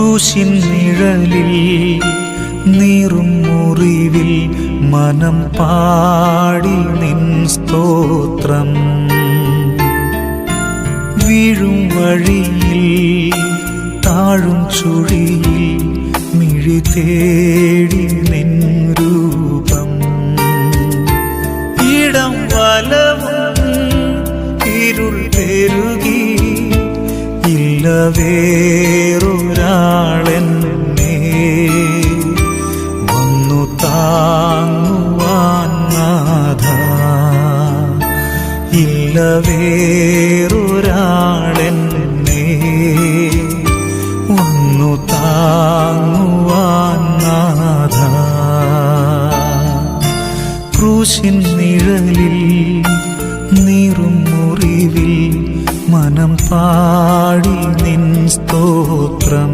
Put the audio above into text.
ക്രൂശിൻ നിഴലിൽ നീറും മുറിവിൽ മനം പാടി നിൻ സ്തോത്രം. വീഴും വഴിയിൽ താഴും ചുഴിയിൽ മിഴി തേടി നിൻ രൂപം. ഇടം വലവും ഇരുൾ പെരുകി വേറൊരാളെന്നെ. വന്നു താങ്ങുവാൻ നാഥ. ഇല്ല വേറൊരാളെന്നെ. വന്നു താങ്ങുവാൻ നാഥ. ക്രൂശിൻ നിഴലിൽ മനം പാടി നിൻ സ്തോത്രം